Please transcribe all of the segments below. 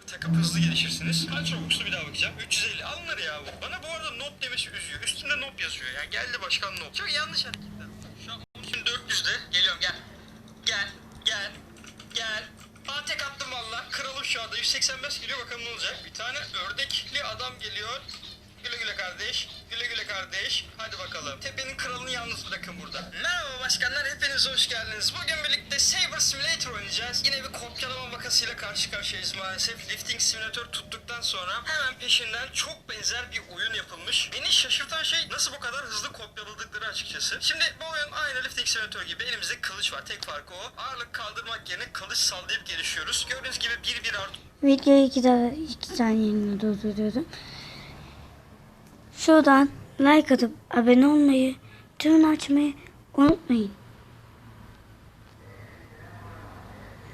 bunları takıp hızlı gelişirsiniz. Kaç Robux'lu bir daha bakacağım. 350. Alınır ya bu. Bana bu arada not demesi üzüyor. Üstünde not yazıyor. Yani geldi başkan not. Çok yanlış hareketler. Şu an şimdi 400'de. Geliyorum gel. Gel. Gel. Gel. Aa tek attım valla. Kralım şu anda. 185 geliyor bakalım ne olacak. Bir tane ördekli adam geliyor. Güle güle kardeş. Güle güle kardeş. Hadi bakalım. Tepenin kralını yalnız bırakın burada. Merhaba başkanlar. Hepiniz hoş geldiniz. Bugün birlikte Saber Simulator oynayacağız. Yine bir kopyalama vakasıyla karşı karşıyayız maalesef. Lifting Simulator tuttuktan sonra hemen peşinden çok benzer bir oyun yapılmış. Beni şaşırtan şey nasıl bu kadar hızlı kopyaladıkları açıkçası. Şimdi bu oyun aynı Lifting Simulator gibi elimizde kılıç var. Tek farkı o. Ağırlık kaldırmak yerine kılıç sallayıp gelişiyoruz. Gördüğünüz gibi bir bir artı Videoyu iki, daha, iki saniyeliğine durduruyorum. Şuradan like atıp abone olmayı, tüm açmayı unutmayın.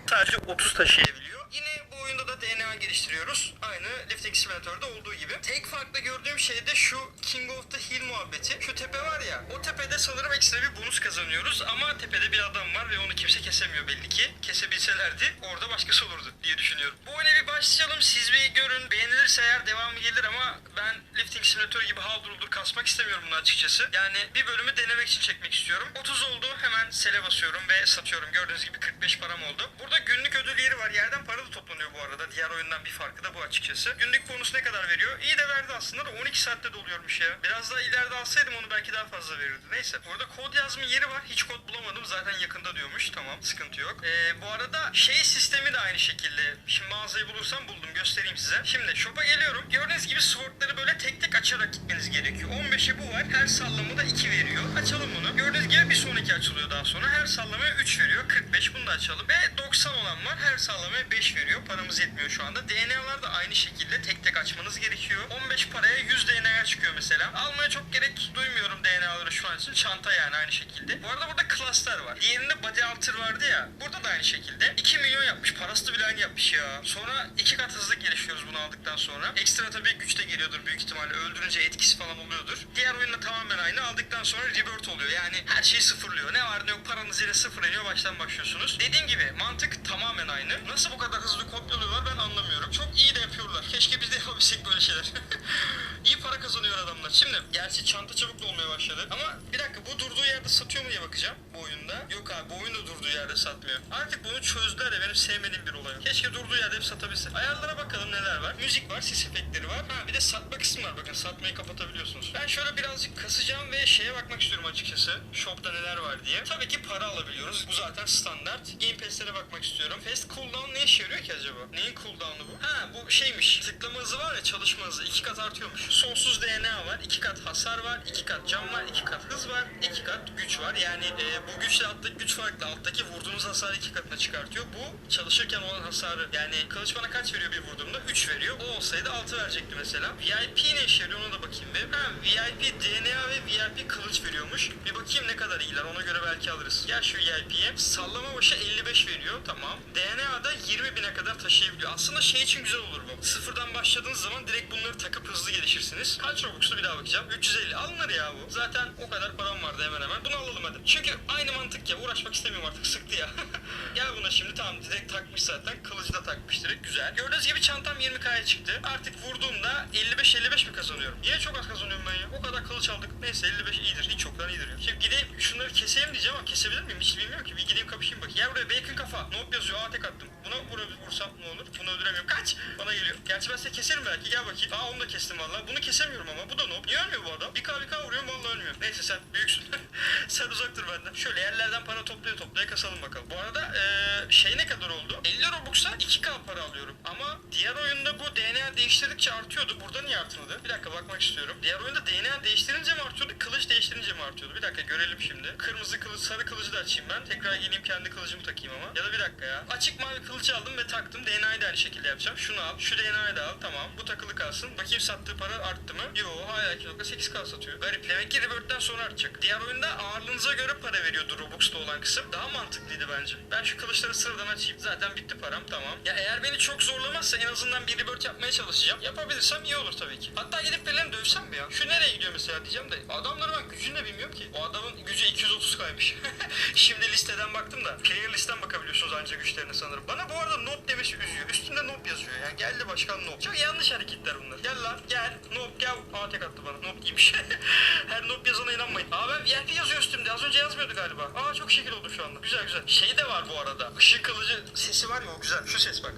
sadece 30 taşıyabiliyor. Yine oyunda da DNA geliştiriyoruz. Aynı Lifting Simulator'da olduğu gibi. Tek farklı gördüğüm şey de şu King of the Hill muhabbeti. Şu tepe var ya, o tepede sanırım ekstra bir bonus kazanıyoruz ama tepede bir adam var ve onu kimse kesemiyor belli ki. Kesebilselerdi orada başkası olurdu diye düşünüyorum. Bu oyuna bir başlayalım. Siz bir görün. Beğenilirse eğer devamı gelir ama ben Lifting Simulator gibi haldır uldur kasmak istemiyorum bunu açıkçası. Yani bir bölümü denemek için çekmek istiyorum. 30 oldu. Hemen sele basıyorum ve satıyorum. Gördüğünüz gibi 45 param oldu. Burada günlük ödül yeri var. Yerden para da toplanıyor bu arada. Diğer oyundan bir farkı da bu açıkçası. Günlük bonus ne kadar veriyor? İyi de verdi aslında da 12 saatte doluyormuş ya. Biraz daha ileride alsaydım onu belki daha fazla verirdi. Neyse. Burada kod yazma yeri var. Hiç kod bulamadım. Zaten yakında diyormuş. Tamam. Sıkıntı yok. Ee, bu arada şey sistemi de aynı şekilde. Şimdi mağazayı bulursam buldum. Göstereyim size. Şimdi shop'a geliyorum. Gördüğünüz gibi swordları böyle tek tek açarak gitmeniz gerekiyor. 15'e bu var. Her sallamada 2 veriyor. Açalım bunu. Gördüğünüz gibi bir sonraki açılıyor daha sonra. Her sallamaya 3 veriyor. 45 bunu da açalım. Ve 90 olan var. Her sallamaya 5 veriyor. Paramız yetmiyor şu anda. DNA'lar da aynı şekilde tek tek açmanız gerekiyor. 15 paraya 100 DNA çıkıyor mesela. Almaya çok gerek duymuyorum DNA'ları şu an için. Çanta yani aynı şekilde. Bu arada burada klaslar var. Diğerinde body alter vardı ya. Burada da aynı şekilde. 2 milyon yapmış. Parası bile aynı yapmış ya. Sonra iki kat hızlı gelişiyoruz bunu aldıktan sonra. Ekstra tabii güç de geliyordur büyük ihtimalle. Öldürünce etkisi falan oluyordur. Diğer oyunla tamamen aynı. Aldıktan sonra rebirth oluyor. Yani her şeyi sıfırlıyor. Ne var ne yok paranız yine sıfır iniyor. Baştan başlıyorsunuz. Dediğim gibi mantık tamamen aynı. Nasıl bu kadar hızlı kopyalıyorlar ben anlamıyorum. Çok iyi de yapıyorlar. Keşke biz de yapabilsek böyle şeyler. iyi para kazanıyor adamlar. Şimdi gerçi çanta çabuk dolmaya başladı. Ama bir dakika bu durduğu yerde satıyor mu diye bakacağım bu oyunda. Yok abi bu oyun da durduğu yerde satmıyor. Artık bunu çözdüler ya benim sevmediğim bir olay. Keşke durduğu yerde hep satabilse. Ayarlara bakalım neler var. Müzik var, ses efektleri var. Ha bir de satma kısmı var. Bakın satmayı kapatabiliyorsunuz. Ben şöyle birazcık kasacağım ve şeye bakmak istiyorum açıkçası. Shop'ta neler var diye. Tabii ki para alabiliyoruz. Bu zaten standart. Game Pass'lere bakmak istiyorum. Fast cooldown ne işe yarıyor ki acaba? Neyin cooldown'u bu? Ha bu şeymiş. Tıklama hızı var ya çalışma hızı. iki kat artıyormuş. Sonsuz DNA var. iki kat hasar var. iki kat can var. iki kat hız var. iki kat güç var. Yani e, bu güçle alttaki güç farklı. Alttaki vurduğunuz hasarı iki katına çıkartıyor. Bu çalışırken olan hasarı yani kılıç bana kaç veriyor bir vurduğumda? 3 veriyor. O olsaydı 6 verecekti mesela. VIP ne işe yarıyor ona da bakayım bir. Ha VIP DNA ve VIP kılıç veriyormuş. Bir bakayım ne kadar iyiler ona göre belki alırız. Gel şu VIP'ye. Sallama başı 55 veriyor tamam. DNA'da 20 bine kadar taşıyabiliyor. Aslında şey için güzel olur bu. Sıfırdan başladığınız zaman direkt bunları takıp hızlı gelişirsiniz. Kaç Robux'lu bir daha bakacağım. 350 alınır ya bu. Zaten o kadar param vardı hemen hemen. Bunu alalım hadi. Çünkü aynı mantık ya uğraşmak istemiyorum artık sıktı ya. Gel buna şimdi tamam direkt takmış zaten. Kılıcı da takmış direkt güzel. Gördüğünüz gibi çantam 20k'ya çıktı. Artık vurduğumda 55-55 mi kazanıyorum? Yine çok az kazanıyorum ben ya. O kadar kılıç aldık. Neyse 55 iyidir. Hiç çoktan iyidir ya. Şimdi gideyim şunları keseyim diyeceğim ama kesebilir miyim? Hiç bilmiyorum ki. Bir gideyim kapışayım bakayım. Gel buraya bacon kafa. Noob yazıyor. Aa tek attım. Buna vura- vursam ne olur? Bunu öldüremiyorum. Kaç! Bana geliyor. Gerçi ben seni keserim belki. Gel bakayım. Aa onu da kestim valla. Bunu kesemiyorum ama. Bu da noob. Niye ölmüyor bu adam? Bir k bir k vuruyorum valla ölmüyor. Neyse sen büyüksün. sen uzak dur benden. Şöyle yerlerden para toplaya toplaya kasalım bakalım. Bu arada eee, şey ne kadar oldu? 50 Robux'a 2k para alıyorum. Ama diğer oyunda bu DNA değiştirdikçe artıyordu. Burada niye artmadı? Bir dakika bakmak istiyorum. Diğer oyunda DNA değiştirince mi artıyordu? Kılıç değiştirince mi artıyordu? Bir dakika görelim şimdi. Kırmızı kılıç, sarı kılıcı da açayım ben. Tekrar geleyim kendi kılıcımı takayım ama. Ya da bir dakika ya. Açık mavi kılıç aldım ve taktım. DNA'yı da aynı şekilde yapacağım. Şunu al. Şu DNA'yı da al. Tamam. Bu takılı kalsın. Bakayım sattığı para arttı mı? Yo hala 2.8k satıyor. Garip. Demek ki Rebirth'ten sonra artacak. Diğer oyunda ağırlığınıza göre para veriyordu Robux'ta olan kısım. Daha mantıklıydı bence. Ben şu kılıçları sıradan açayım. Zaten bitti param. Tamam. Ya eğer beni çok zorlamazsa en azından bir Rebirth yapmaya çalışacağım. Yapabilirsem iyi olur tabii ki. Hatta gidip birilerini dövsem mi ya? Şu nereye gidiyor mesela diyeceğim de. Adamları ben gücünü de bilmiyorum ki. O adamın gücü 230 kaymış. Şimdi listeden baktım da. Player listten bakabiliyorsunuz ancak güçlerine sanırım. Bana bu arada noob demesi üzüyor. Üstünde noob yazıyor. Yani geldi başkan noob. Çok yanlış hareketler bunlar. Gel lan gel. Noob gel. Aa tek attı bana. Noob değilmiş. Her noob yazana inanmayın. Aa ben VIP yazıyor üstümde. Az önce yazmıyordu galiba. Aa çok şekil oldu şu anda. Güzel güzel. Şey de var bu arada. Işık kılıcı sesi var ya o güzel. Şu ses bak.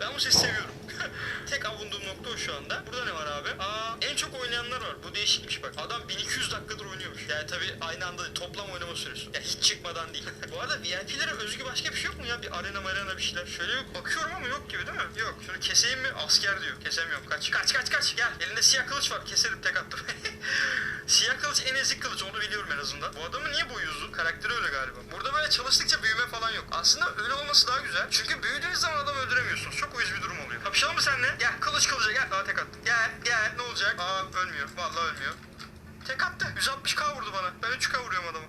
Ben bu sesi seviyorum. Tek avunduğum nokta o şu anda. Burada ne var abi? Aa, en çok oynayanlar var. Bu değişikmiş bak. Adam 1200 dakikadır oynuyormuş. Yani tabii aynı anda toplam oynama süresi. Yani hiç çıkmadan değil. bu arada VIP'lere özgü başka bir şey yok mu ya? Bir arena marena bir şeyler. Şöyle bir bakıyorum ama yok gibi değil mi? Yok. Şunu keseyim mi? Asker diyor. Kesemiyorum. Kaç. Kaç kaç kaç. Gel. Elinde siyah kılıç var. Keserim tek attım. siyah kılıç en ezik kılıç. Onu biliyorum en azından. Bu adamın niye boyu uzun? Karakteri öyle galiba. Burada böyle çalıştıkça büyüme falan yok. Aslında öyle olması daha güzel. Çünkü büyüdüğünüz zaman adam öldüremiyorsunuz. Çok uyuz bir durum oluyor. Kapışalım mı seninle? Gel kılıç kılıca gel. Aa tek attım. Gel gel ne olacak? Aa ölmüyor. Vallahi ölmüyor. Tek attı. 160k vurdu bana. Ben 3k vuruyorum adamı.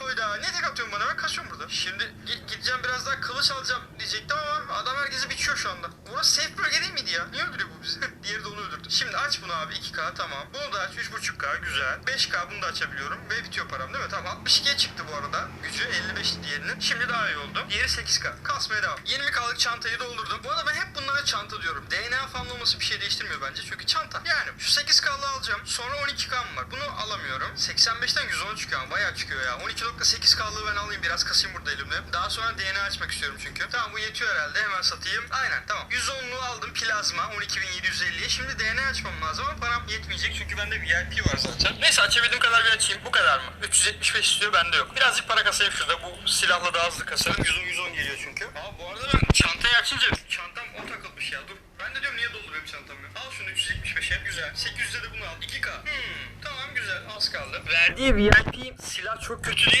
Hayda ne tek atıyorsun bana ben kaçıyorum burada. Şimdi gi- gideceğim biraz daha kılıç alacağım diyecektim ama adam herkesi biçiyor şu anda. Burası safe bölge değil miydi ya? Niye öldürüyor bu bizi? Diğeri de onu öldürdü. Şimdi aç bunu abi 2K tamam. Bunu da aç 3.5K güzel. 5K bunu da açabiliyorum ve bitiyor param değil mi? Tamam 62'ye çıktı bu arada. Gücü 55 diğerinin. Şimdi daha iyi oldu. Diğeri 8K. Kasmaya devam. 20K'lık çantayı doldurdum. Bu arada ben hep bunlara çanta diyorum. DNA falan olması bir şey değiştirmiyor bence. Çünkü çanta. Yani şu 8K'lı alacağım. Sonra 12K'm var. Bunu alamıyorum. 85'ten 110 çıkıyor bayağı çıkıyor ya. 12.8K'lığı ben alayım biraz kasayım burada elimde. Daha sonra DNA açmak istiyorum çünkü. Tamam bu yetiyor herhalde. Hemen satayım. Aynen tamam. 110'luğu aldım plazma 12.750'ye. Şimdi DNA açmam lazım ama param yetmeyecek çünkü bende VIP var zaten. Neyse açabildiğim kadar bir açayım. Bu kadar mı? 375 istiyor bende yok. Birazcık para kasayım şurada. Bu silahla daha hızlı kasarım. 110 110 geliyor çünkü. Aa bu arada ben çantayı açınca çantam o takılmış ya. Dur. Ben de diyorum niye dolu benim çantam. Al şunu 375'e. Güzel. 800'de de bunu al. 2K. Hmm. Tamam güzel. Az kaldı. Verdiği VIP silah çok kötü değil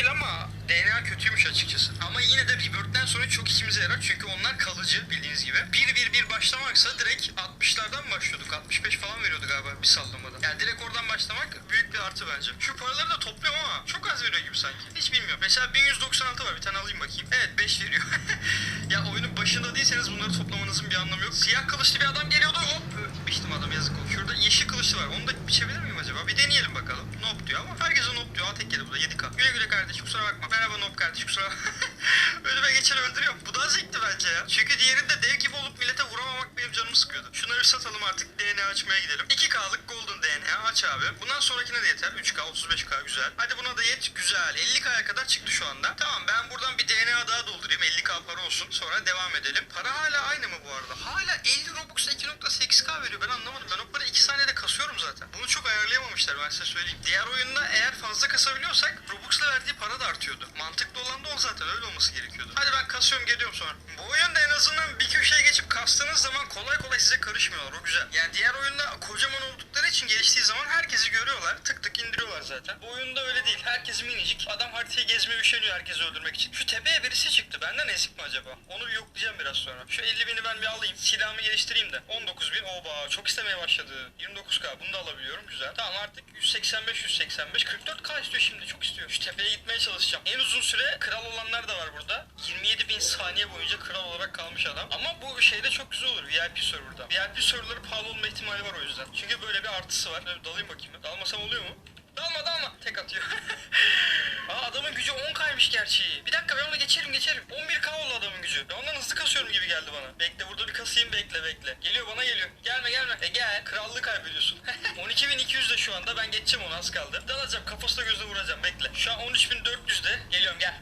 açıkçası. Ama yine de Rebirth'ten sonra çok işimize yarar. Çünkü onlar kalıcı bildiğiniz gibi. 1-1-1 başlamaksa direkt 60'lardan başlıyorduk. 65 falan veriyordu galiba bir sallamada. Yani direkt oradan başlamak büyük bir artı bence. Şu paraları da topluyorum ama çok az veriyor gibi sanki. Hiç bilmiyorum. Mesela 1196 var. Bir tane alayım bakayım. Evet 5 veriyor. ya oyunun başında değilseniz bunları toplamanızın bir anlamı yok. Siyah kılıçlı bir adam geliyordu. Hop biçtim adam yazık oldu. Şurada yeşil kılıçlı var. Onu da biçebilir miyim acaba? Bir deneyelim bakalım. Nope diyor ama herkese nope diyor. Tek yedi burada 7k. Güle güle kardeş kusura bakma. Merhaba nope kardeş kusura bakma. Önüme geçeni öldürüyorum. Bu daha zevkli bence ya. Çünkü diğerinde dev gibi olup millete vuramamak benim canımı sıkıyordu. Şunları satalım artık DNA açmaya gidelim. 2K'lık golden DNA aç abi. Bundan sonrakine de yeter. 3K 35K güzel. Hadi buna da yet. Güzel. 50K'ya kadar çıktı şu anda. Tamam ben buradan bir DNA daha doldurayım. 50K para olsun. Sonra devam edelim. Para hala aynı mı bu arada? Hala 50 Robux'a 2.8K veriyor. Ben anlamadım. Ben o parayı 2 saniyede kasıyorum zaten. Bunu çok ayarlayamamışlar ben size söyleyeyim. Diğer oyunda eğer fazla kasabiliyorsak Robux'la verdiği para da artıyordu. Mantıklı olan da o zaten. Öyle olması gerekiyordu. Hadi ben kasıyorum geliyorum sonra. Bu oyunda en azından bir köşeye geçip kastığınız zaman kolay kolay size karışmıyorlar. O güzel. Yani diğer oyunda kocaman oldukları için geliştiği zaman herkesi görüyorlar. Tık tık indiriyorlar zaten. Bu oyunda öyle değil. Herkes minicik. Adam haritayı gezmeye üşeniyor herkesi öldürmek için. Şu tepeye birisi çıktı. Benden ezik mi acaba? Onu bir yoklayacağım biraz sonra. Şu 50 bini ben bir alayım. Silahımı geliştireyim de. 19 bin. Oba çok istemeye başladı. 29k. Bunu da alabiliyorum. Güzel. Tamam artık 185 185. 44k istiyor şimdi. Çok istiyor. Şu tepeye gitmeye çalışacağım. En uzun süre kral olanlar da var burada. 27 bin saniye boyunca kral olarak kalmış adam. Ama bu şeyde çok güzel olur. VIP serverda. VIP serverları pahalı olma ihtimali var o yüzden. Çünkü böyle bir artısı var. Böyle dalayım bakayım. ben. Dalmasam oluyor mu? Dalma dalma. Tek atıyor. Aa adamın gücü 10 kaymış gerçi. Bir dakika ben onu geçerim geçerim. 11k oldu adamın gücü. Ben ondan hızlı kasıyorum gibi geldi bana. Bekle burada bir kasayım bekle bekle. Geliyor bana geliyor. Gelme gelme. E gel. Krallığı kaybediyorsun. 12.200'de şu anda. Ben geçeceğim onu az kaldı. Dalacağım kafasına gözle vuracağım bekle. Şu an 13.400'de. Geliyorum gel.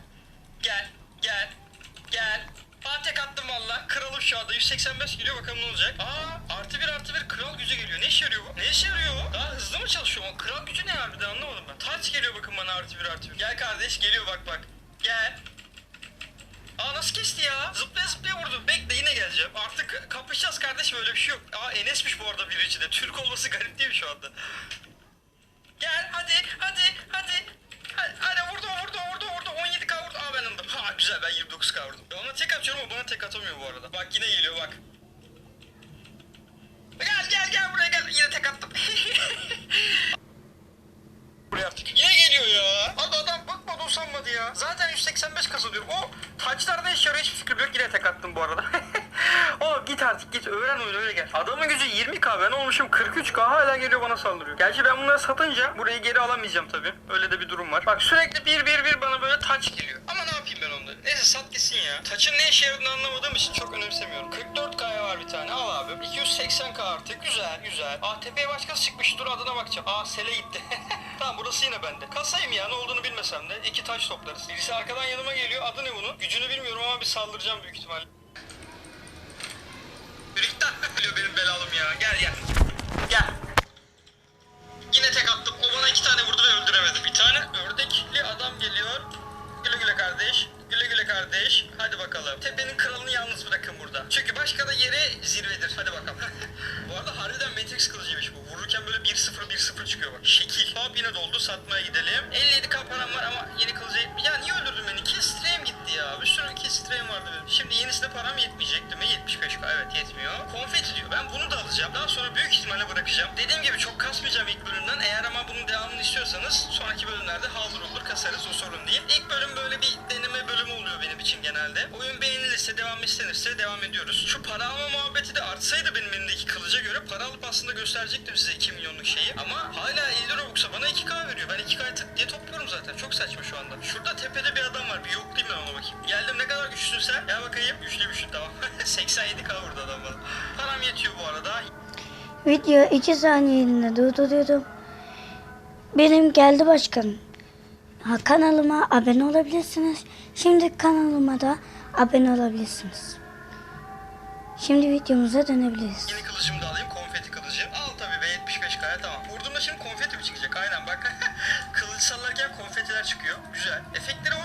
Gel. Gel. Gel. Aa tek attım valla. Kralım şu anda 185 geliyor bakalım ne olacak. Aa artı bir artı bir kral gücü geliyor. Ne işe yarıyor bu? Ne işe yarıyor bu? Daha hızlı mı çalışıyor? O kral gücü ne harbiden anlamadım ben. Taç geliyor bakın bana artı bir artı bir. Gel kardeş geliyor bak bak. Gel. Aa nasıl kesti ya? Zıplaya zıplaya vurdu. Bekle yine geleceğim. Artık kapışacağız kardeşim öyle bir şey yok. Aa Enes'miş bu arada birici de. Türk olması garip değil mi şu anda? Gel hadi. Hadi, hadi vurdu vurdu vurdu vurdu 17k vurdu. Aa ben aldım. Ha ben 29k vurdum. Ben ona tek atıyorum ama bana tek atamıyor bu arada. Bak yine geliyor bak. Gel gel gel buraya gel. Yine tek attım. buraya artık. Yine geliyor ya. Abi adam bakmadı usanmadı ya. Zaten 185 kazanıyorum. O taçlar ne işe yarıyor hiçbir fikrim yok. Yine tek attım bu arada. o git artık git öğren oyunu öyle gel. Adamın gücü 20k ben olmuşum 43k hala geliyor bana saldırıyor. Gerçi ben bunları satınca burayı geri alamayacağım tabii. Öyle de bir durum var. Bak sürekli bir bir bir bana böyle taç geliyor. Neyse sat gitsin ya. Taçın ne işe yaradığını anlamadığım için çok önemsemiyorum. 44k'ya var bir tane al abi. 280k artık güzel güzel. Aa tepeye başkası çıkmış dur adına bakacağım. Aa sele gitti. tamam burası yine bende. Kasayım ya ne olduğunu bilmesem de. iki taş toplarız. Birisi arkadan yanıma geliyor. Adı ne bunun? Gücünü bilmiyorum ama bir saldıracağım büyük ihtimalle. Geliyor benim belalım ya. Gel. Gel. Yenisine param yetmeyecek değil mi? 75k evet yetmiyor. Konfeti diyor. Ben bunu da alacağım. Daha sonra büyük ihtimalle bırakacağım. Dediğim gibi çok kasmayacağım ilk bölümden. Eğer ama bunun devamını istiyorsanız sonraki bölümlerde hazır olur. Kasarız o sorun değil. İlk bölüm böyle bir deneme bölümü oluyor benim için genelde. Oyun beğenilirse, devam istenirse devam ediyoruz. Şu para alma muhabbeti de artsaydı benim elimdeki kılıca göre para alıp aslında gösterecektim size 2 milyonluk şeyi. Ama hala 50 Robux'a bana 2K veriyor. Ben 2K tık diye topluyorum zaten. Çok saçma şu anda. Şurada tepede bir adam var. Bir ona bakayım. Geldim ne kadar güçlüsün sen? Gel bakayım. Güçlüymüşsün tamam. 87K vurdu adam bana. Param yetiyor bu arada. Video 2 saniyeliğine durduruyordum. Benim geldi başkanım. Ha, kanalıma abone olabilirsiniz. Şimdi kanalıma da abone olabilirsiniz. Şimdi videomuza dönebiliriz. Yeni kılıcımı da alayım.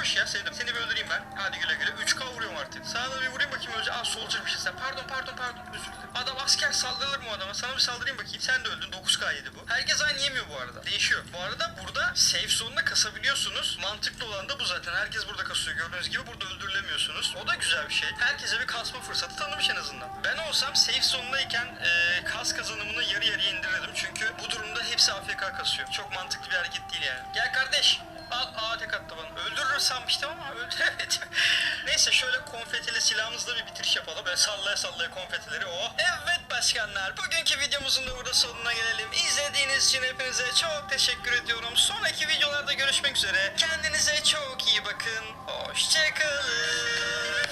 Hoş ya sevdim. Seni bir öldüreyim ben. Hadi güle güle. 3K vuruyorum artık. Sana da bir vurayım bakayım önce. Aa soldier'mışsın sen. Pardon pardon pardon. Özür dilerim. Adam asker saldırılır mı adama? Sana bir saldırayım bakayım. Sen de öldün. 9K yedi bu. Herkes aynı yemiyor bu arada. Değişiyor. Bu arada burada safe zone'da kasabiliyorsunuz. Mantıklı olan da bu zaten. Herkes burada kasıyor. Gördüğünüz gibi burada öldürülemiyorsunuz. O da güzel bir şey. Herkese bir kasma fırsatı tanımış en azından. Ben olsam safe zone'dayken e, kas kazanımını yarı yarıya indirirdim. Çünkü bu durumda hepsi AFK kasıyor. Çok mantıklı bir hareket değil yani. Gel kardeş. Al, aa tek attı bana. Öldürür sanmıştım ama öldüremedim. Neyse şöyle konfetili silahımızla bir bitiriş yapalım. Böyle sallaya sallaya konfetileri o. Evet başkanlar bugünkü videomuzun da burada sonuna gelelim. İzlediğiniz için hepinize çok teşekkür ediyorum. Sonraki videolarda görüşmek üzere. Kendinize çok iyi bakın. Hoşçakalın.